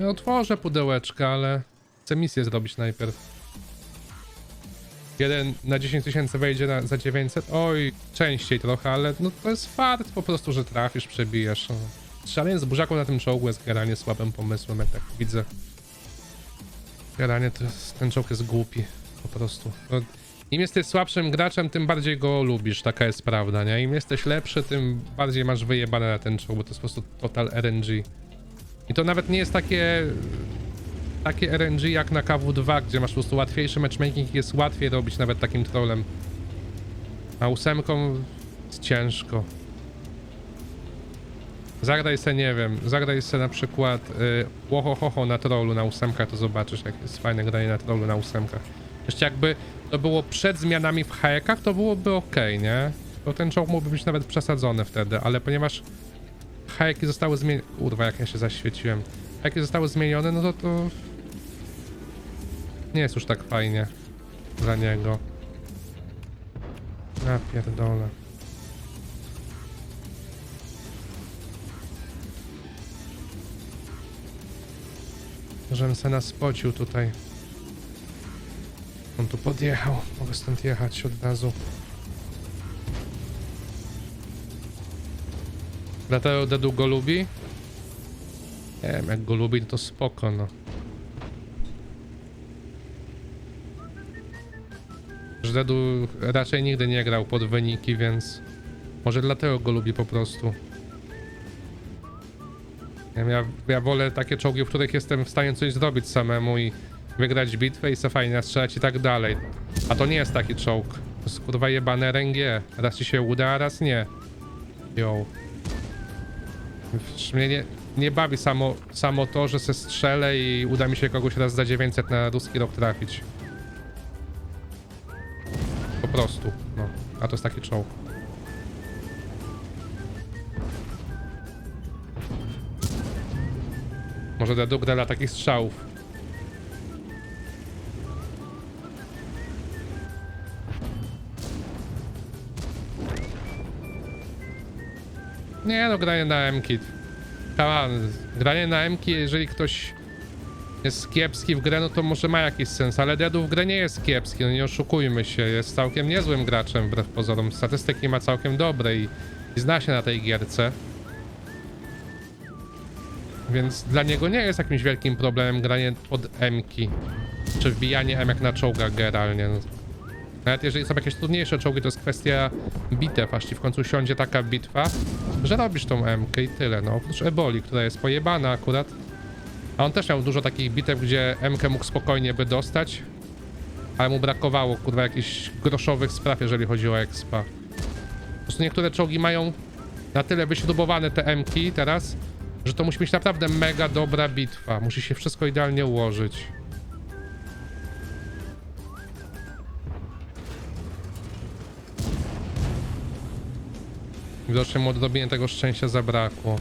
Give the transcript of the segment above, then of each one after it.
Ja otworzę pudełeczka, ale chcę misję zrobić najpierw. Jeden na 10 tysięcy wejdzie na, za 900. Oj, częściej trochę, ale no to jest fart po prostu, że trafisz, przebijasz. No. Z burzaką na tym czołgu jest generalnie słabym pomysłem, jak tak widzę. Generalnie jest, ten czołg jest głupi, po prostu. No, Im jesteś słabszym graczem, tym bardziej go lubisz, taka jest prawda, nie? Im jesteś lepszy, tym bardziej masz wyjebane na ten czołg, bo to jest po prostu total RNG. I to nawet nie jest takie takie RNG jak na KW2, gdzie masz po prostu łatwiejszy matchmaking jest łatwiej robić nawet takim trollem. A ósemką jest ciężko. Zagraj se, nie wiem, zagraj se na przykład y, łohohoho na trollu na ósemkach, to zobaczysz jak jest fajne granie na trollu na ósemkach. Jeszcze jakby to było przed zmianami w haekach, to byłoby ok, nie? To ten czołg mógłby być nawet przesadzony wtedy, ale ponieważ hajeki zostały zmienione... Kurwa, jak ja się zaświeciłem. Hajeki zostały zmienione, no to to... Nie jest już tak fajnie dla niego. Ja pierdolę. Żebym se nas spocił tutaj. On tu podjechał. Mogę stąd jechać od razu. Dlatego Dedu go lubi? Nie wiem, jak go lubi, to spoko, no. Dedu raczej nigdy nie grał pod wyniki, więc może dlatego go lubi po prostu. Ja, ja wolę takie czołgi, w których jestem w stanie coś zrobić samemu i wygrać bitwę i se fajnie nastrzelać i tak dalej. A to nie jest taki czołg. To jest kurwa jebane RNG. Raz ci się uda, a raz nie. Yo. Mnie nie, nie bawi samo, samo to, że se strzelę i uda mi się kogoś raz za 900 na ruski rok trafić. Po prostu, no. A to jest taki czołg. Może Deduk da dla takich strzałów. Nie no, granie na M-ki. Come on, granie na M-ki, jeżeli ktoś jest kiepski w grę, no to może ma jakiś sens, ale Dedu w grę nie jest kiepski, no nie oszukujmy się, jest całkiem niezłym graczem wbrew pozorom. Statystyki ma całkiem dobre i, i zna się na tej gierce. Więc dla niego nie jest jakimś wielkim problemem granie pod M-ki. Czy wbijanie M jak na czołgach generalnie. Nawet jeżeli są jakieś trudniejsze czołgi, to jest kwestia bitew, aż ci w końcu siądzie taka bitwa, że robisz tą M-kę i tyle, no. Oprócz Eboli, która jest pojebana akurat. A on też miał dużo takich bitew, gdzie M-kę mógł spokojnie by dostać, ale mu brakowało, kurwa, jakichś groszowych spraw, jeżeli chodzi o expa. Po prostu niektóre czołgi mają na tyle wyśrubowane te M-ki teraz, że to musi być naprawdę mega dobra bitwa. Musi się wszystko idealnie ułożyć. Widocznie mu odrobienie tego szczęścia zabrakło.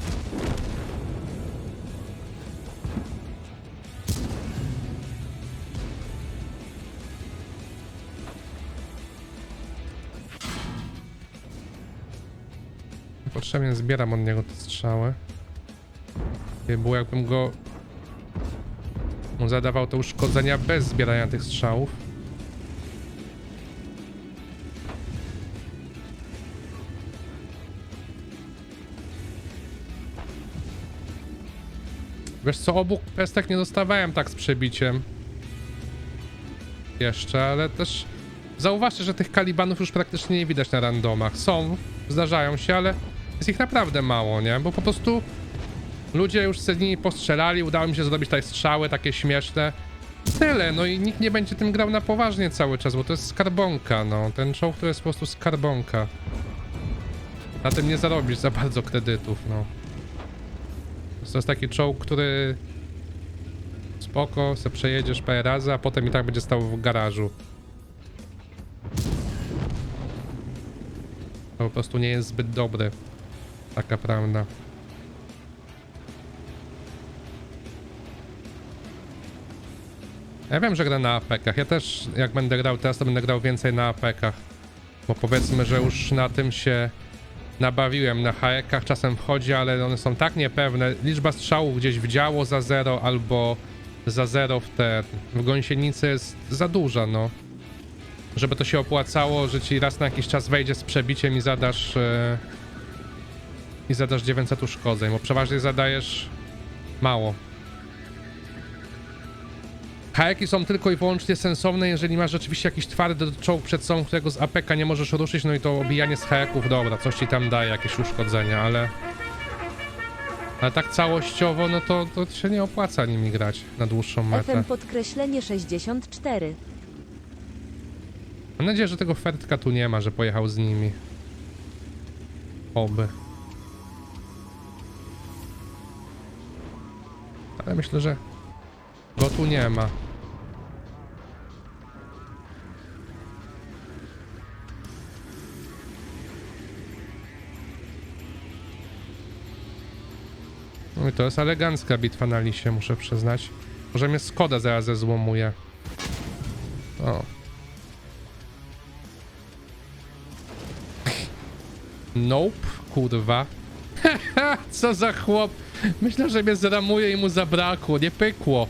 Potrzebnie zbieram od niego te strzały. Było jakbym go mu zadawał te uszkodzenia bez zbierania tych strzałów. Wiesz co, obu pestek nie dostawałem tak z przebiciem. Jeszcze, ale też zauważcie, że tych kalibanów już praktycznie nie widać na randomach. Są, zdarzają się, ale jest ich naprawdę mało, nie? Bo po prostu ludzie już z nimi postrzelali, udało mi się zrobić tutaj strzały takie śmieszne. Tyle, no i nikt nie będzie tym grał na poważnie cały czas, bo to jest skarbonka, no. Ten czołg to jest po prostu skarbonka. Na tym nie zarobisz za bardzo kredytów, no. To jest taki czołg, który spoko, se przejedziesz parę razy, a potem i tak będzie stał w garażu. To po prostu nie jest zbyt dobry. Taka prawda. Ja wiem, że gra na apekach. Ja też, jak będę grał teraz, to będę grał więcej na apekach. Bo powiedzmy, że już na tym się nabawiłem na haekach, czasem wchodzi, ale one są tak niepewne. Liczba strzałów gdzieś w działo za zero albo za zero w te w gąsienicy jest za duża, no. Żeby to się opłacało, że ci raz na jakiś czas wejdzie z przebiciem i zadasz e, i zadasz 900 uszkodzeń, bo przeważnie zadajesz mało. Haeki są tylko i wyłącznie sensowne, jeżeli masz rzeczywiście jakiś twardy czołg przed sobą, którego z APK nie możesz ruszyć, no i to obijanie z haeków, dobra, coś ci tam daje, jakieś uszkodzenia, ale... Ale tak całościowo, no to, to się nie opłaca nimi grać na dłuższą metę. FM podkreślenie 64. Mam nadzieję, że tego Fertka tu nie ma, że pojechał z nimi. Oby. Ale myślę, że go tu nie ma. No i to jest elegancka bitwa na lisie, muszę przyznać. Może mnie Skoda zaraz zezłomuje. O. Nope, kurwa. Co za chłop. Myślę, że mnie zramuje i mu zabrakło, nie pykło.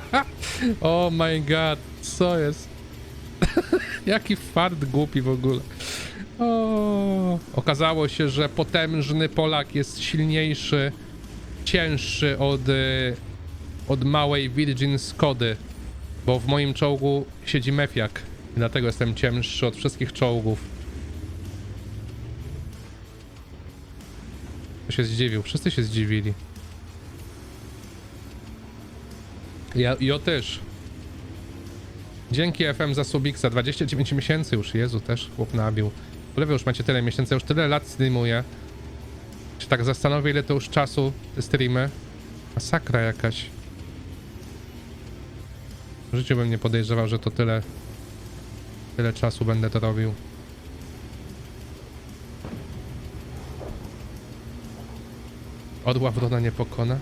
oh my god, co jest? Jaki fart głupi w ogóle. O, okazało się, że potężny Polak jest silniejszy, cięższy od, y, od małej Virgin Skody, bo w moim czołgu siedzi mefiak. Dlatego jestem cięższy od wszystkich czołgów. To się zdziwił, wszyscy się zdziwili. Ja, ja też. Dzięki FM za Subixa, 29 miesięcy już, Jezu, też chłop nabił. W już macie tyle miesięcy, już tyle lat streamuję. Się tak zastanowię, ile to już czasu te streamy. Masakra jakaś. W życiu bym nie podejrzewał, że to tyle... Tyle czasu będę to robił. Odła wrona nie pokona.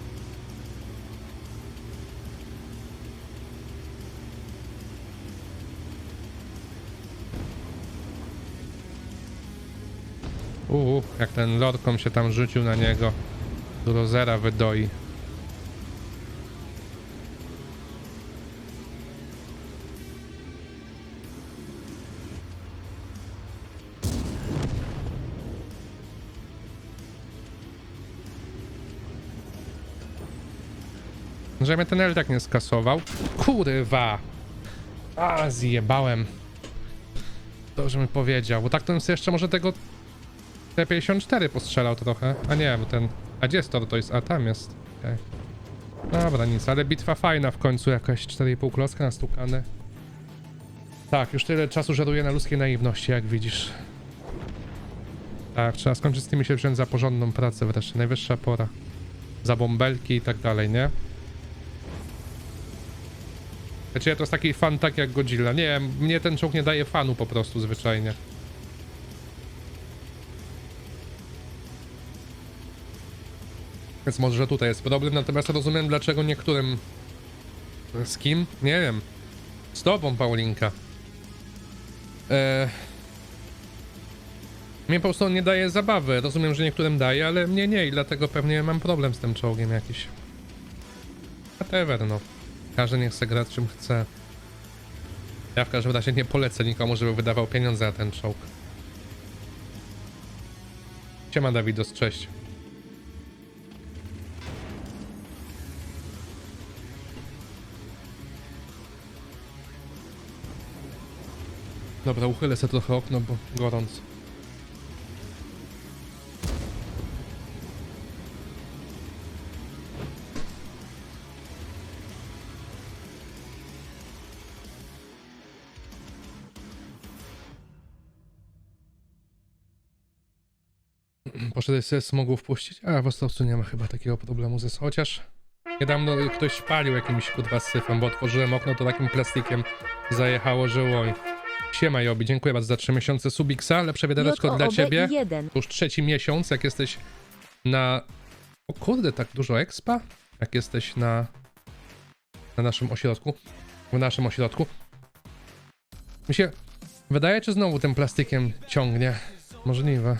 Uuu, jak ten lordką się tam rzucił na niego. Do zera wydoi. Że mnie ten L tak nie skasował. Kurwa! A, zjebałem. Dobrze mi powiedział, bo tak to bym sobie jeszcze może tego T54 postrzelał trochę. A nie, bo ten... A gdzie jest to? To jest... A, tam jest. Okej. Dobra, nic, ale bitwa fajna w końcu, jakaś 4,5 klocka nastukane. Tak, już tyle czasu żeruję na ludzkiej naiwności, jak widzisz. Tak, trzeba skończyć z tymi się wziąć za porządną pracę wreszcie, najwyższa pora. Za bąbelki i tak dalej, nie? Znaczy ja to jest taki fan tak jak Godzilla. Nie mnie ten czołg nie daje fanu po prostu zwyczajnie. Więc może tutaj jest problem, natomiast rozumiem dlaczego niektórym... Z kim? Nie wiem. Z tobą, Paulinka. Eee... Mnie po prostu nie daje zabawy. Rozumiem, że niektórym daje, ale mnie nie i dlatego pewnie mam problem z tym czołgiem jakiś. Whatever, no. Każdy niech chce grać czym chce. Ja w każdym razie nie polecę nikomu, żeby wydawał pieniądze na ten czołg. Siema Dawidos, cześć. Dobra, uchylę sobie trochę okno, bo gorąco. Poszedłeś sobie smogów wpuścić? A, w Ostrowcu nie ma chyba takiego problemu ze chociaż niedawno ktoś palił jakimś kurwa syfem, bo otworzyłem okno, to takim plastikiem zajechało, że oj. Siema Jobi, dziękuję bardzo za 3 miesiące Subixa, lepsze wiadereczko dla ciebie. 1. To już trzeci miesiąc, jak jesteś na... O kurde, tak dużo expa? Jak jesteś na... Na naszym ośrodku. W naszym ośrodku. Mi się... Wydaje, czy znowu tym plastikiem ciągnie? Możliwe.